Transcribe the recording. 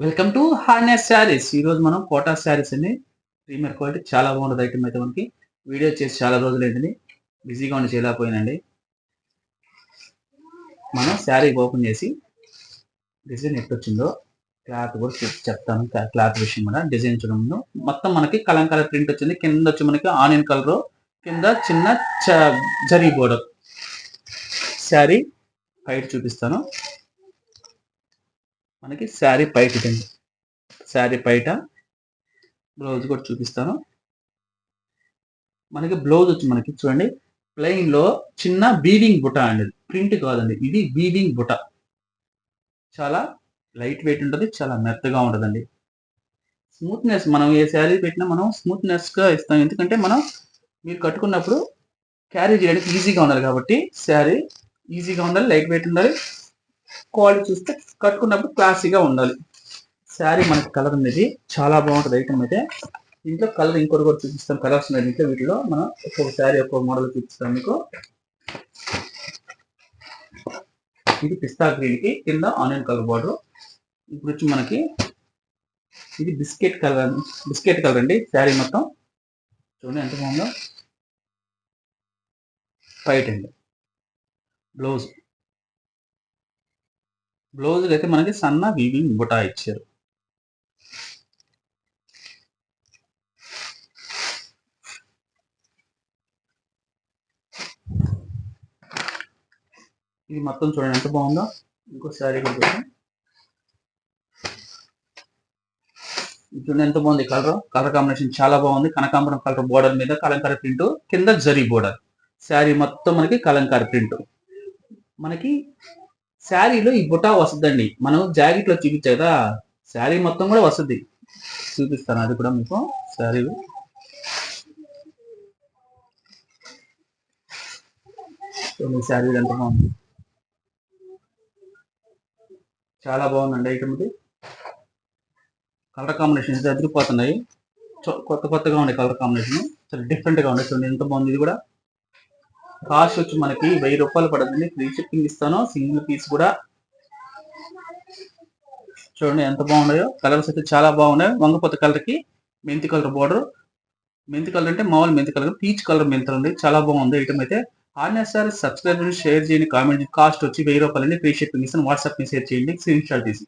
Welcome to harness saris ఈరోజు మనం quota saris అండి. ప్రీమియర్ క్వాలిటీ చాలా బాగుంటుంది ఐటమ్ అయితే మనకి. వీడియో చేసి చాలా రోజులు ఏంటండి బిజీగా ఉండి చేయలేకపోయినండి మనం శారీ ఓపెన్ చేసి డిజైన్ ఎట్టు వచ్చిందో క్లాత్ కూడా చెప్తాను. క్లాత్ విషయం కూడా డిజైన్ చూడడం ముందు. మొత్తం మనకి కలంకార ప్రింట్ వచ్చింది. కింద వచ్చి మనకి ఆనియన్ కలరు కింద చిన్న చ- జరీ బోర్డర్ శారీ బయట చూపిస్తాను. మనకి శారీ పైట ఇదండి. శారీ పైట బ్లౌజ్ కూడా చూపిస్తాను. మనకి బ్లౌజ్ వచ్చి మనకి చూడండి ప్లెయిన్లో చిన్న బీవింగ్ బుట అండి. ప్రింట్ కాదండి ఇది బీవింగ్ బుట చాలా లైట్ వెయిట్ ఉంటుంది చాలా మెత్తగా ఉంటుందండి. స్మూత్నెస్ మనం ఏ శారీ పెట్టినా మనం స్మూత్నెస్గా ఇస్తాం. ఎందుకంటే మనం మీరు కట్టుకున్నప్పుడు క్యారీ చేయడానికి ఈజీగా ఉండాలి కాబట్టి శారీ ఈజీగా ఉండాలి లైట్ వెయిట్ ఉండాలి. క్వాలిటీ చూస్తే కట్టుకున్నప్పుడు క్లాసీగా ఉండాలి. శారీ మనకి కలర్ అనేది చాలా బాగుంటుంది ఐటమ్ అయితే. ఇంట్లో కలర్ ఇంకోటి కూడా చూపిస్తాం కలర్స్ ఉన్నాయి ఇంట్లో వీటిలో మనం ఒక్కొక్క శారీ ఒక్కొక్క మోడల్ చూపిస్తాం మీకు. ఇది పిస్తా గ్రీన్కి కింద ఆనియన్ కలర్ బార్డర్. ఇప్పుడు వచ్చి మనకి ఇది బిస్కెట్ కలర్ బిస్కెట్ కలర్ అండి శారీ మొత్తం. చూడండి ఎంత బాగుందో. వైట్ అండి. బ్లౌజ్ బ్లౌజ్ అయితే మనకి సన్న వీవింగ్ బుటా ఇచ్చారు. ఇది మొత్తం చూడండి ఎంత బాగుందో. ఇంకో శారీ కూడా చూడండి. చూడండి ఎంత బాగుంది కలర్. కలర్ కాంబినేషన్ చాలా బాగుంది. కనకాంబరం కలర్ బోర్డర్ మీద కలంకారీ ప్రింట్ కింద జరీ బోర్డర్. శారీ మొత్తం మనకి కలంకారీ ప్రింట్. మనకి శారీలో ఈ బుటా వస్తుందండి. మనం జాకెట్లో చూపించా కదా శారీ మొత్తం కూడా వస్తుంది. చూపిస్తాను అది కూడా మీకు శారీలు శారీ ఎంత బాగుంది. చాలా బాగుందండి ఐటమ్ ఇది. కలర్ కాంబినేషన్ అదిరిపోతున్నాయి. కొత్త కొత్తగా ఉన్నాయి కలర్ కాంబినేషన్. చాలా డిఫరెంట్గా ఉన్నాయి చూడండి ఎంత బాగుంది ఇది కూడా. కాస్ట్ వచ్చి మనకి వెయ్యి రూపాయలు పడుతుంది. ఫ్రీ షిప్పింగ్ ఇస్తాను. సింగిల్ పీస్ కూడా. చూడండి ఎంత బాగున్నాయో. కలర్స్ అయితే చాలా బాగున్నాయి. వంగపోత కలర్కి మెంతి కలర్ బార్డర్ మెంతి కలర్ అంటే మామూలు మెంతి కలర్ పీచ్ కలర్ మెంతి ఉంది చాలా బాగుంది ఐటమ్ అయితే. ఆర్ఎస్ఆర్ సబ్స్క్రైబ్ చేయండి షేర్ చేయండి కామెంట్ కాస్ట్ వచ్చి వెయ్యి రూపాయలు ఫ్రీ షిప్పింగ్ ఇస్తాను. వాట్సాప్ మెసేజ్ చేయండి. స్క్రీన్ షాట్ తీసి.